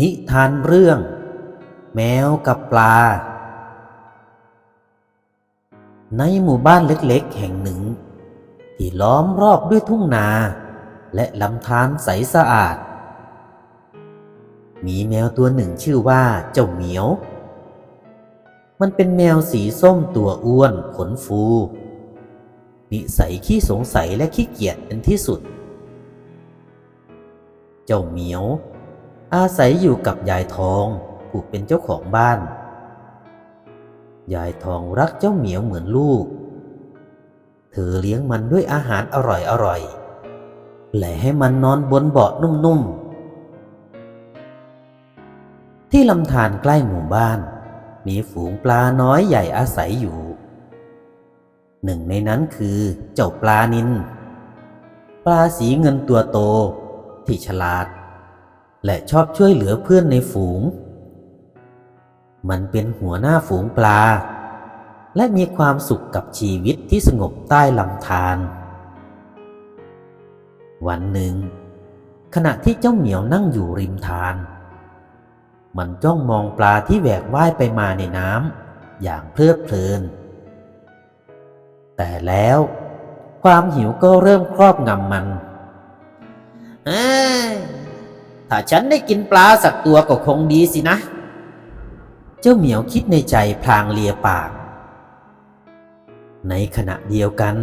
นิทานเรื่อง แมวกับปลา ในหมู่บ้านเล็กๆ แห่งหนึ่ง ที่ล้อมรอบด้วยทุ่งนา และลำธารใสสะอาด มีแมวตัวหนึ่งชื่อว่าเจ้าเหมียว มันเป็นแมวสีส้มตัวอ้วนขนฟู นิสัยขี้สงสัยและขี้เกียจเป็นที่สุด เจ้าเหมียว อาศัยอยู่กับยายทองผู้เป็นเจ้าของบ้าน ยายทองรักเจ้าเหมียวเหมือนลูก เธอเลี้ยงมันด้วยอาหารอร่อยๆและให้มันนอนบนเบาะนุ่มๆ ที่ลำธารใกล้หมู่บ้าน มีฝูงปลาน้อยใหญ่อาศัยอยู่ หนึ่งในนั้นคือเจ้าปลานิน ปลาสีเงินตัวโตที่ฉลาด และชอบช่วยเหลือเพื่อนในฝูง มันเป็นหัวหน้าฝูงปลา และมีความสุขกับชีวิตที่สงบใต้ลำธารวันหนึ่ง ขณะที่เจ้าเหมียวนั่งอยู่ริมทานมันจ้องมองปลาที่แหวกว่ายไปมาในน้ำอย่างเพลิดเพลิน แต่แล้วความหิวก็เริ่มครอบงำมัน เอ้ย ถ้าฉันได้กินปลาสักตัวก็คงดีสินะ เจ้าเหมียวคิดในใจพลางเลียปาก ในขณะเดียวกัน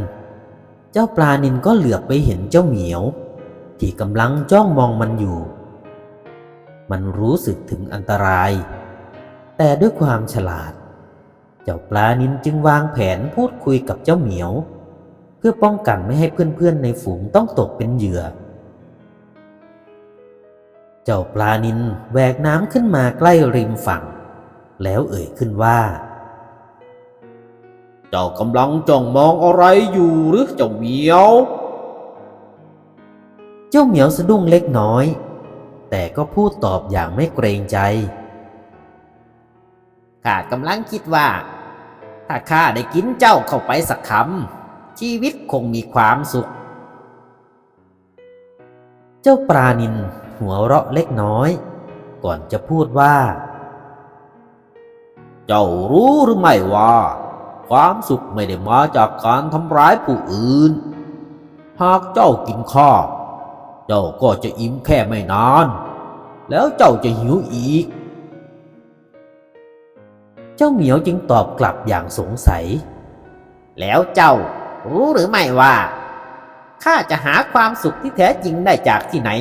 เจ้าปลานินก็เหลือบไปเห็นเจ้าเหมียว ที่กำลังจ้องมองมันอยู่ มันรู้สึกถึงอันตราย แต่ด้วยความฉลาด เจ้าปลานินจึงวางแผนพูดคุยกับเจ้าเหมียว เพื่อป้องกันไม่ให้เพื่อนๆในฝูงต้องตกเป็นเหยื่อ เจ้าปลานินแหวกน้ำขึ้นมาใกล้ริมฝั่ง แล้วเอ่ยขึ้นว่า เจ้ากำลังจ้องมองอะไรอยู่หรือเจ้าเหมียว เจ้าเหมียวสะดุ้งเล็กน้อย แต่ก็พูดตอบอย่างไม่เกรงใจข้ากำลังคิดว่า ถ้าข้าได้กินเจ้าเข้าไปสักคำชีวิตคงมีความสุข เจ้าปลานิน หัวเราะเล็กน้อย ก่อนจะพูดว่า เจ้ารู้หรือไม่ว่า ความสุขไม่ได้มาจากการทำร้ายผู้อื่น หากเจ้ากินข้าวเจ้าก็จะอิ่มแค่ไม่นาน แล้วเจ้าจะหิวอีก เจ้าเหมียวจึงตอบกลับอย่างสงสัย แล้วเจ้ารู้หรือไม่ว่าข้าจะหาความสุขที่แท้จริงได้จากที่ไหน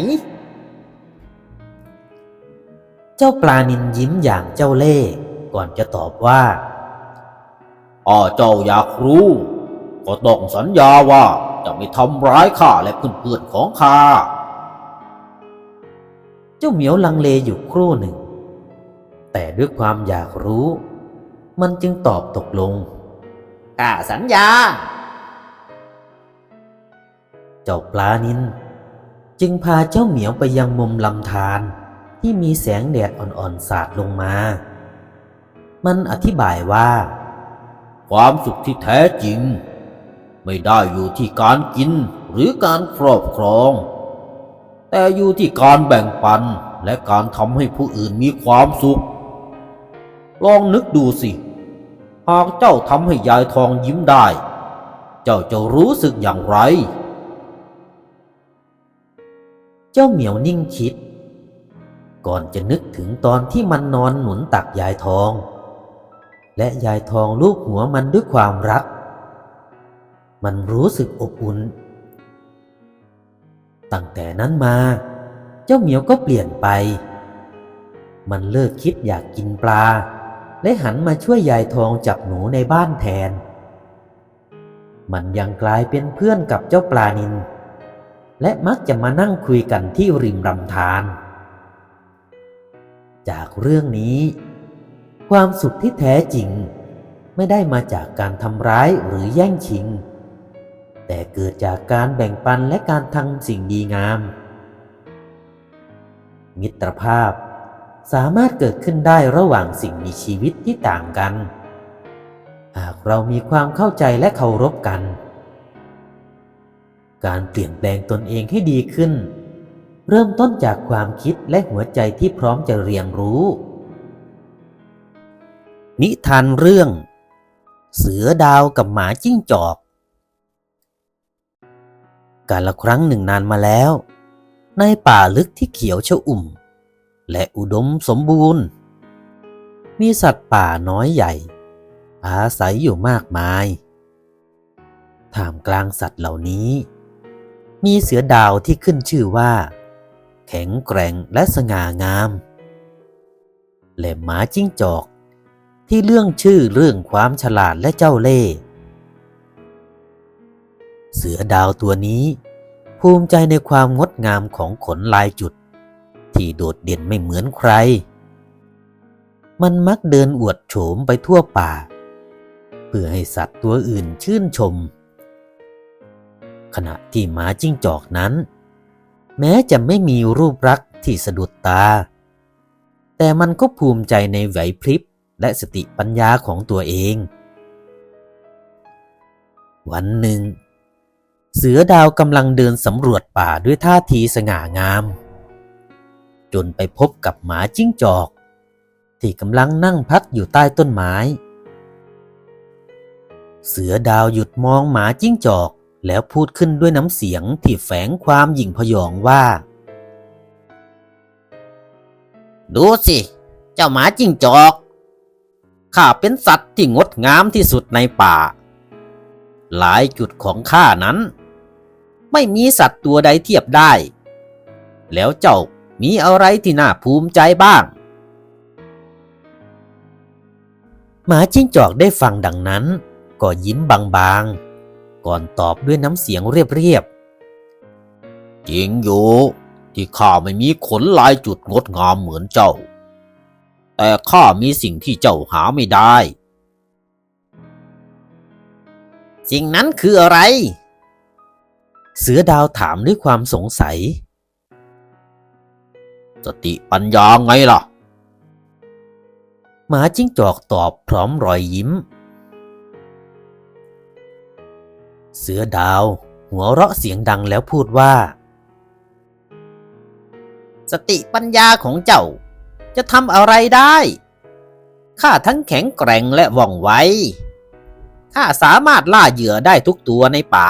เจ้าปลานินยิ้มอย่างเจ้าเล่ห์ก่อนจะตอบว่าอ้อเจ้าอยากรู้ ก็ต้องสัญญาว่าจะไม่ทำร้ายข้าและเพื่อนๆของข้า เจ้าเหมียวลังเลอยู่ครู่หนึ่ง แต่ด้วยความอยากรู้ มันจึงตอบตกลงข้าสัญญา เจ้าปลานิน จึงพาเจ้าเหมียวไปยังมุมลำธาร ที่มีแสงแดดอ่อนๆสาดลงมา มันอธิบายว่า ความสุขที่แท้จริง ไม่ได้อยู่ที่การกินหรือการครอบครอง แต่อยู่ที่การแบ่งปันและการทำให้ผู้อื่นมีความสุข ลองนึกดูสิ หากเจ้าทำให้ยายทองยิ้มได้ เจ้าจะรู้สึกอย่างไร เจ้าเหมียวนิ่งคิด ก่อนจะนึกถึงตอนที่มันนอนหนุนตักยายทอง และยายทองลูบหัวมันด้วยความรัก มันรู้สึกอบอุ่น ตั้งแต่นั้นมา เจ้าเหมียวก็เปลี่ยนไป มันเลิกคิดอยากกินปลา และหันมาช่วยยายทองจับหนูในบ้านแทน มันยังกลายเป็นเพื่อนกับเจ้าปลานินและมักจะมานั่งคุยกันที่ริมลำธาร จากเรื่องนี้ ความสุขที่แท้จริง ไม่ได้มาจากการทำร้ายหรือแย่งชิง แต่เกิดจากการแบ่งปันและการทำสิ่งดีงาม มิตรภาพสามารถเกิดขึ้นได้ระหว่างสิ่งมีชีวิตที่ต่างกัน หากเรามีความเข้าใจและเคารพกัน การเปลี่ยนแปลงตนเองให้ดีขึ้น เริ่มต้นจากความคิดและหัวใจที่พร้อมจะเรียนรู้ นิทานเรื่อง เสือดาวกับหมาจิ้งจอก กาลครั้งหนึ่งนานมาแล้ว ในป่าลึกที่เขียวชอุ่ม และอุดมสมบูรณ์ มีสัตว์ป่าน้อยใหญ่ อาศัยอยู่มากมายท่ามกลางสัตว์เหล่านี้ มีเสือดาวที่ขึ้นชื่อว่า แข็งแกร่งและสง่างาม และหมาจิ้งจอก ที่เรื่องชื่อเรื่องความฉลาดและเจ้าเล่ห์เสือดาวตัวนี้ ภูมิใจในความงดงามของขนลายจุด ที่โดดเด่นไม่เหมือนใคร มันมักเดินอวดโฉมไปทั่วป่า เพื่อให้สัตว์ตัวอื่นชื่นชม ขณะที่หมาจิ้งจอกนั้น แม้จะไม่มีรูปลักษณ์ที่สะดุดตา แต่มันก็ภูมิใจในไหวพริบและสติปัญญาของตัวเอง วันหนึ่ง เสือดาวกำลังเดินสำรวจป่าด้วยท่าทีสง่างาม จนไปพบกับหมาจิ้งจอก ที่กำลังนั่งพักอยู่ใต้ต้นไม้ เสือดาวหยุดมองหมาจิ้งจอก แล้วพูดขึ้นด้วยน้ำเสียงที่แฝงความหยิ่งพยองว่า ดูสิ เจ้าหมาจิ้งจอก ข้าเป็นสัตว์ที่งดงามที่สุดในป่า หลายจุดของข้านั้น ไม่มีสัตว์ตัวใดเทียบได้ แล้วเจ้ามีอะไรที่น่าภูมิใจบ้าง หมาจิ้งจอกได้ฟังดังนั้น ก็ยิ้มบางๆ ก่อนตอบด้วยน้ำเสียงเรียบจริงอยู่ที่ข้าไม่มีขนลายจุดงดงามเหมือนเจ้า แต่ข้ามีสิ่งที่เจ้าหาไม่ได้ๆสิ่งนั้นคืออะไร เสือดาวถามด้วยความสงสัย สติปัญญาไงล่ะ หมาจิ้งจอกตอบพร้อมรอยยิ้ม เสือดาว หัวเราะเสียงดังแล้วพูดว่า สติปัญญาของเจ้า จะทำอะไรได้ข้าทั้งแข็งแกร่งและว่องไวข้าสามารถล่าเหยื่อได้ทุกตัวในป่า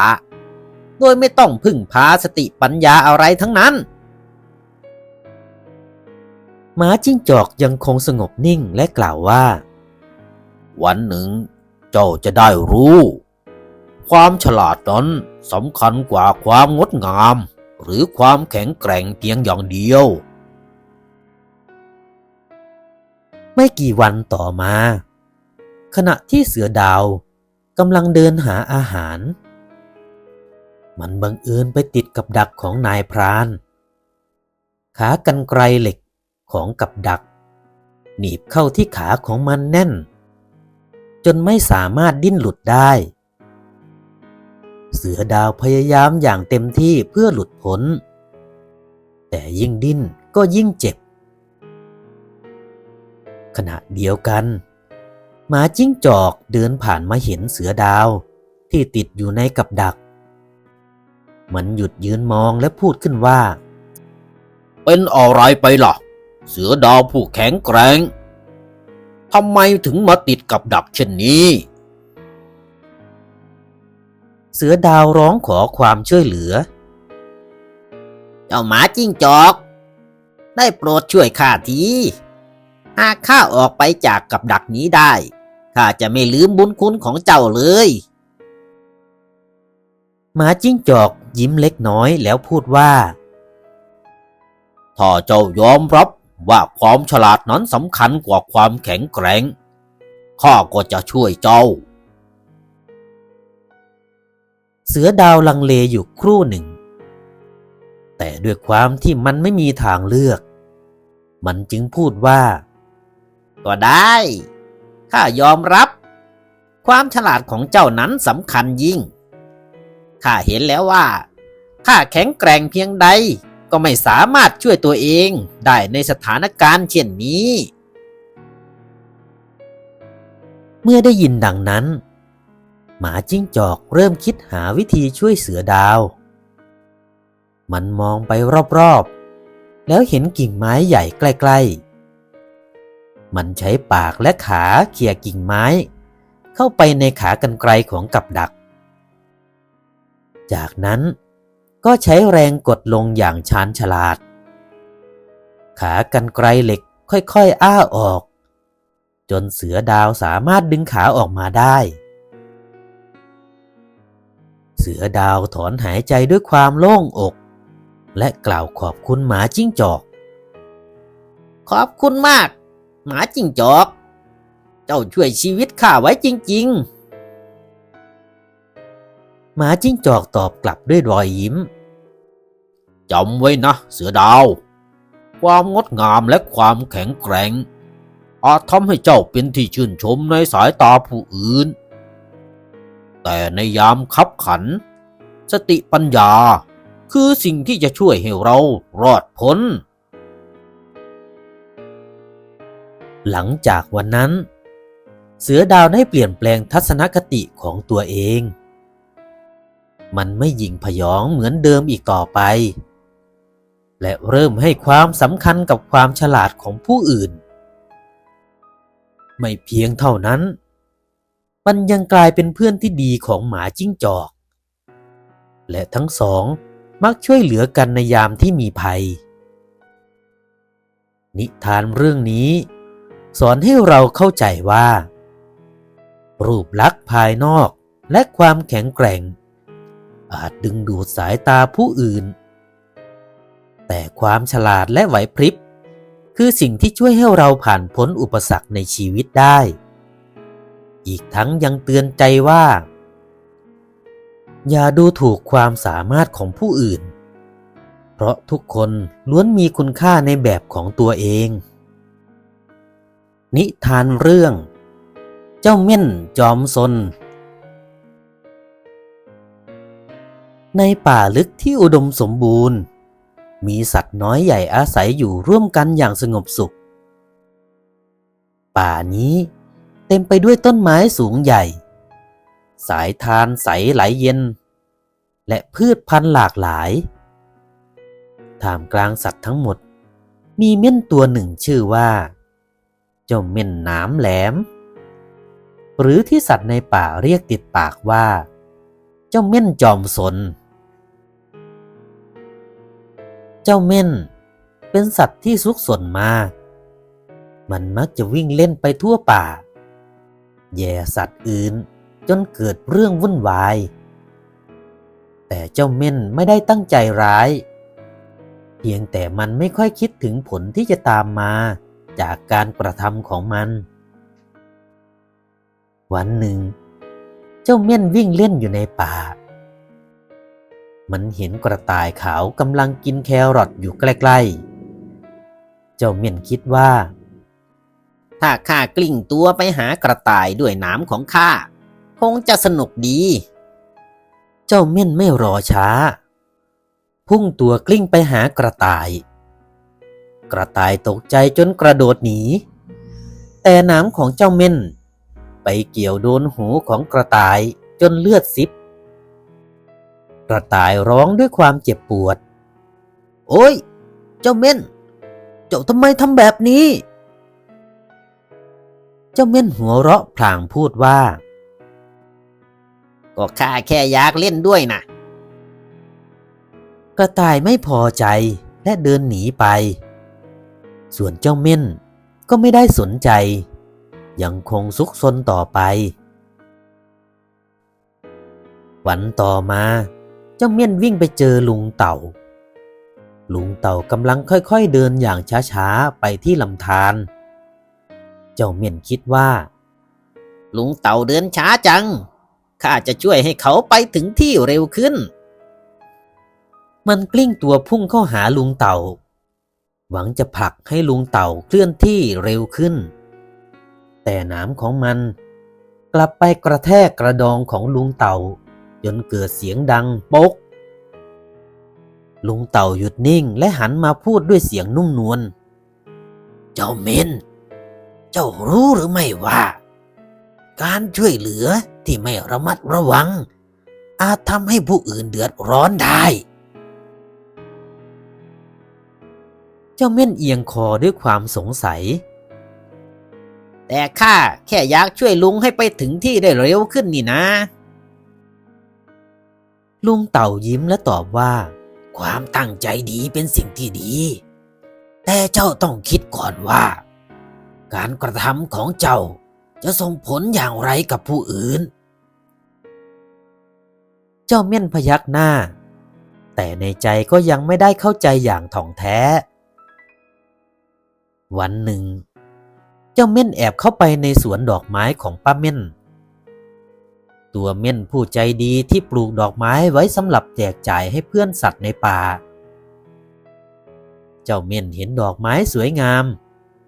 โดยไม่ต้องพึ่งพาสติปัญญาอะไรทั้งนั้นหมาจิ้งจอกยังคงสงบนิ่งและกล่าวว่า วันหนึ่งเจ้าจะได้รู้ ความฉลาดนั้นสำคัญกว่าความงดงาม หรือความแข็งแกร่งเพียงอย่างเดียว ไม่กี่วันต่อมา ขณะที่เสือดาวกำลังเดินหาอาหาร มันบังเอิญไปติดกับดักของนายพราน ขากรรไกรเหล็กของกับดัก หนีบเข้าที่ขาของมันแน่น จนไม่สามารถดิ้นหลุดได้ เสือดาวพยายามอย่างเต็มที่เพื่อหลุดพ้น แต่ยิ่งดิ้นก็ยิ่งเจ็บ ขณะเดียวกันหมาจิ้งจอกเดินผ่านมาเห็นเสือดาวที่ติดอยู่ในกับดัก มันหยุดยืนมองและพูดขึ้นว่า เป็นอะไรไปล่ะ เสือดาวผู้แข็งแกร่งทำไมถึงมาติดกับดักเช่นนี้ เสือดาวร้องขอความช่วยเหลือ เจ้าหมาจิ้งจอก ได้โปรดช่วยข้าทีหากข้าออกไปจากกับดักนี้ได้ข้าจะไม่ลืมบุญคุณของเจ้าเลยหมาจิ้งจอกยิ้มเล็กน้อยแล้วพูดว่าถ้าเจ้ายอมรับว่าความฉลาดนั้นสำคัญกว่าความแข็งแกร่งข้าก็จะช่วยเจ้า เสือดาวลังเลอยู่ครู่หนึ่ง แต่ด้วยความที่มันไม่มีทางเลือก มันจึงพูดว่า ก็ได้ข้ายอมรับ ความฉลาดของเจ้านั้นสำคัญยิ่งข้าเห็นแล้วว่าข้าแข็งแกร่งเพียงใดก็ไม่สามารถช่วยตัวเองได้ในสถานการณ์เช่นนี้ เมื่อได้ยินดังนั้น หมาจิ้งจอกเริ่มคิดหาวิธีช่วยเสือดาว มันมองไปรอบๆ แล้วเห็นกิ่งไม้ใหญ่ใกล้ๆ มันใช้ปากและขาเขี่ยกิ่งไม้ เข้าไปในขากรรไกรของกับดัก จากนั้นก็ใช้แรงกดลงอย่างชาญฉลาด ขากรรไกรเหล็กค่อยๆ อ้าออก จนเสือดาวสามารถดึงขาออกมาได้ เสือดาวถอนหายใจด้วยความโล่งอก และกล่าวขอบคุณหมาจิ้งจอก ขอบคุณมาก หมาจิ้งจอก เจ้าช่วยชีวิตข้าไว้จริง ๆ หมาจิ้งจอกตอบกลับด้วยรอยยิ้มจำไว้นะ เสือดาว ความงดงามและความแข็งแกร่งอาจทำให้เจ้าเป็นที่ชื่นชมในสายตาผู้อื่น แต่ในยามคับขัน สติปัญญาคือสิ่งที่จะช่วยให้เรารอดพ้น หลังจากวันนั้น เสือดาวได้เปลี่ยนแปลงทัศนคติของตัวเอง มันไม่หยิ่งพยองเหมือนเดิมอีกต่อไป และเริ่มให้ความสำคัญกับความฉลาดของผู้อื่น ไม่เพียงเท่านั้น มันยังกลายเป็นเพื่อนที่ดีของหมาจิ้งจอก และทั้งสองมักช่วยเหลือกันในยามที่มีภัย นิทานเรื่องนี้ สอนให้เราเข้าใจว่า รูปลักษณ์ภายนอกและความแข็งแกร่ง อาจดึงดูดสายตาผู้อื่น แต่ความฉลาดและไหวพริบ คือสิ่งที่ช่วยให้เราผ่านพ้นอุปสรรคในชีวิตได้ อีกทั้งยังเตือนใจว่า อย่าดูถูกความสามารถของผู้อื่น เพราะทุกคนล้วนมีคุณค่าในแบบของตัวเอง นิทานเรื่อง เจ้าเม่นจอมซนในป่าลึกที่อุดมสมบูรณ์ มีสัตว์น้อยใหญ่อาศัยอยู่ร่วมกันอย่างสงบสุข ป่านี้ เต็มไปด้วยต้นไม้สูงใหญ่ สายทานใสไหลเย็น และพืชพันธุ์หลากหลายท่ามกลางสัตว์ทั้งหมด มีเม่นตัวหนึ่งชื่อว่า เจ้าเม่นหน้ำแหลม หรือที่สัตว์ในป่าเรียกติดปากว่า เจ้าเม่นจอมสน เจ้าเม่นเป็นสัตว์ที่ซุกสนมาก มันมักจะวิ่งเล่นไปทั่วป่า แย่สัตว์อื่น จนเกิดเรื่องวุ่นวาย แต่เจ้าเม่นไม่ได้ตั้งใจร้าย เพียงแต่มันไม่ค่อยคิดถึงผลที่จะตามมาจากการกระทำของมัน วันหนึ่ง เจ้าเม่นวิ่งเล่นอยู่ในป่า มันเห็นกระต่ายขาวกำลังกินแครอทอยู่ใกล้ๆ เจ้าเม่นคิดว่า ถ้าข้ากลิ้งตัวไปหากระต่ายด้วยหนามของข้า คงจะสนุกดี เจ้าเม่นไม่รอช้า พุ่งตัวกลิ้งไปหากระต่าย กระต่ายตกใจจนกระโดดหนี แต่หนามของเจ้าเม่น ไปเกี่ยวโดนหูของกระต่ายจนเลือดซิบ กระต่ายร้องด้วยความเจ็บปวด โอ้ย เจ้าเม่น เจ้าทำไมทำแบบนี้ เจ้าเม่นหัวเราะพลางพูดว่า ก็ข้าแค่อยากเล่นด้วยนะกระต่ายไม่พอใจและเดินหนีไป ส่วนเจ้าเม่นก็ไม่ได้สนใจ ยังคงซุกซนต่อไป วันต่อมา เจ้าเม่นวิ่งไปเจอลุงเต่า ลุงเต่ากำลังค่อยๆเดินอย่างช้าๆ ไปที่ลำธาร เจ้าเม่นคิดว่า ลุงเต่าเดินช้าจัง ข้าจะช่วยให้เขาไปถึงที่เร็วขึ้น มันกลิ้งตัวพุ่งเข้าหาลุงเต่า หวังจะผลักให้ลุงเต่าเคลื่อนที่เร็วขึ้น แต่หนามของมันกลับไปกระแทกกระดองของลุงเต่า จนเกิดเสียงดังโป๊กลุงเต่าหยุดนิ่งและหันมาพูดด้วยเสียงนุ่มนวล เจ้าเมน เจ้ารู้หรือไม่ว่า การช่วยเหลือที่ไม่ระมัดระวัง อาจทำให้ผู้อื่นเดือดร้อนได้ เจ้าเม่นเอียงคอด้วยความสงสัย แต่ข้าแค่อยากช่วยลุงให้ไปถึงที่ได้เร็วขึ้นนี่นะ ลุงเต่ายิ้มและตอบว่า ความตั้งใจดีเป็นสิ่งที่ดี แต่เจ้าต้องคิดก่อนว่า การกระทำของเจ้าจะส่งผลอย่างไรกับผู้อื่น เจ้าเม่นพยักหน้า แต่ในใจก็ยังไม่ได้เข้าใจอย่างถ่องแท้ วันหนึ่ง เจ้าเม่นแอบเข้าไปในสวนดอกไม้ของป้าเม่น ตัวเม่นผู้ใจดีที่ปลูกดอกไม้ไว้สำหรับแจกจ่ายให้เพื่อนสัตว์ในป่า เจ้าเม่นเห็นดอกไม้สวยงาม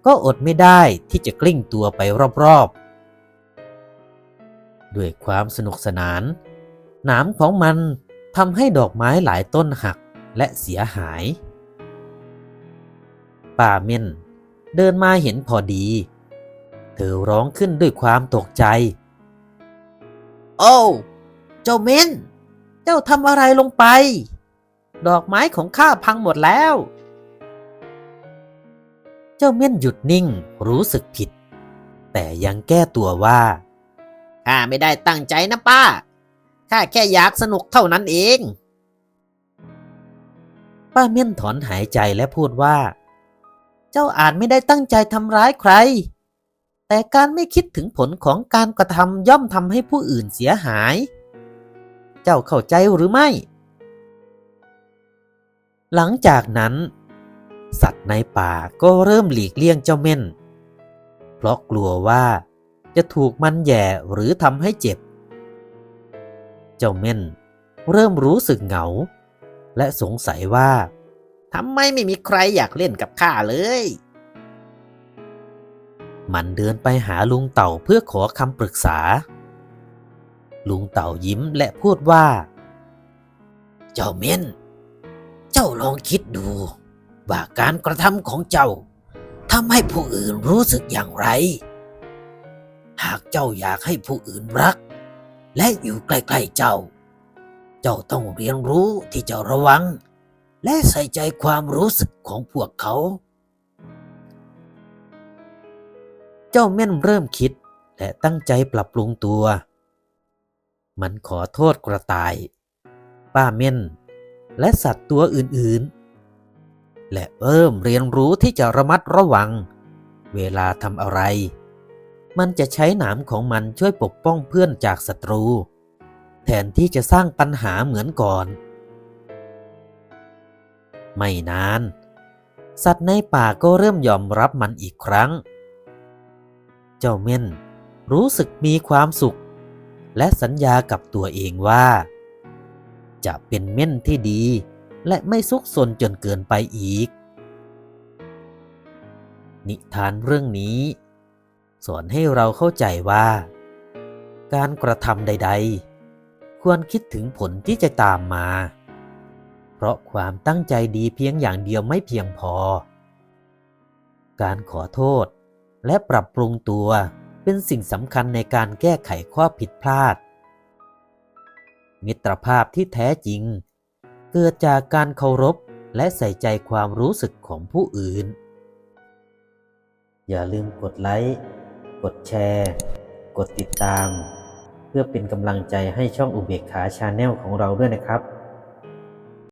ก็อดไม่ได้ที่จะกลิ้งตัวไปรอบๆ ด้วยความสนุกสนาน หนามของมันทำให้ดอกไม้หลายต้นหักและเสียหาย ป่าเม่นเดินมาเห็นพอดี เธอร้องขึ้นด้วยความตกใจ โอ้เจ้าเม่น เจ้าทำอะไรลงไป ดอกไม้ของข้าพังหมดแล้ว เจ้าเม่นหยุดนิ่งรู้สึกผิด แต่ยังแก้ตัวว่าข้าไม่ได้ตั้งใจนะป้าข้าแค่อยากสนุกเท่านั้นเอง ป้าเม่นถอนหายใจและพูดว่า เจ้าอาจไม่ได้ตั้งใจทำร้ายใคร แต่การไม่คิดถึงผลของการกระทำย่อมทำให้ผู้อื่นเสียหาย เจ้าเข้าใจหรือไม่ หลังจากนั้น สัตว์ในป่าก็เริ่มหลีกเลี่ยงเจ้าเม่น เพราะกลัวว่าจะถูกมันแย่หรือทำให้เจ็บ เจ้าเม่นเริ่มรู้สึกเหงา และสงสัยว่าทำไมไม่มีใครอยากเล่นกับข้าเลย มันเดินไปหาลุงเต่าเพื่อขอคำปรึกษา ลุงเต่ายิ้มและพูดว่า เจ้าเม่น เจ้าลองคิดดู ว่าการกระทำของเจ้าทำให้ผู้อื่นรู้สึกอย่างไร หากเจ้าอยากให้ผู้อื่นรัก และอยู่ใกล้ๆเจ้า เจ้าต้องเรียนรู้ที่จะระวัง และใส่ใจความรู้สึกของพวกเขา เจ้าเม่นเริ่มคิดและตั้งใจปรับปรุงตัว มันขอโทษกระต่าย ป้าเม่น และสัตว์ตัวอื่นๆ และเริ่มเรียนรู้ที่จะระมัดระวัง เวลาทำอะไร มันจะใช้หนามของมันช่วยปกป้องเพื่อนจากศัตรู แทนที่จะสร้างปัญหาเหมือนก่อน ไม่นาน สัตว์ในป่าก็เริ่มยอมรับมันอีกครั้ง เจ้าเม่นรู้สึกมีความสุข และสัญญากับตัวเองว่า จะเป็นเม่นที่ดี และไม่ซุกซนจนเกินไปอีก นิทานเรื่องนี้ สอนให้เราเข้าใจว่า การกระทำใด ๆ ควรคิดถึงผลที่จะตามมา เพราะความตั้งใจดีเพียงอย่างเดียวไม่เพียงพอ การขอโทษและปรับปรุงตัวเป็นสิ่งสำคัญในการแก้ไขข้อผิดพลาด มิตรภาพที่แท้จริง เกิดจากการเคารพและใส่ใจความรู้สึกของผู้อื่น อย่าลืมกดไลค์ กดแชร์ กดติดตาม เพื่อเป็นกำลังใจให้ช่องอุเบกขาชาแนลของเราด้วยนะครับ